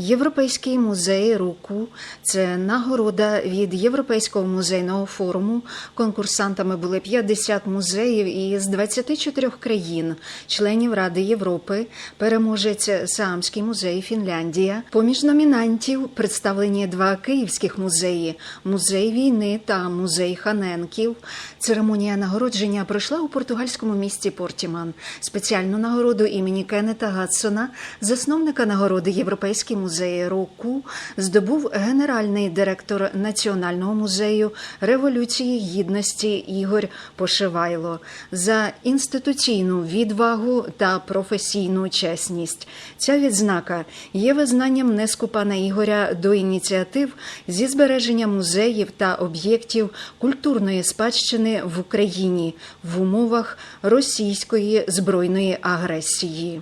Європейський музей руку це нагорода від Європейського музейного форуму. Конкурсантами були 50 музеїв із 24 країн, членів Ради Європи, переможець Саамський музей Фінляндія. Поміж номінантів представлені два київських музеї: музей війни та музей Ханенків. Церемонія нагородження пройшла у португальському місті Портіман. Спеціальну нагороду імені Кеннета Гадсона, засновника нагороди Європейський музей року, здобув генеральний директор Національного музею Революції Гідності Ігор Пошивайло за інституційну відвагу та професійну чесність. Ця відзнака є визнанням внеску пана Ігоря до ініціатив зі збереження музеїв та об'єктів культурної спадщини в Україні в умовах російської збройної агресії.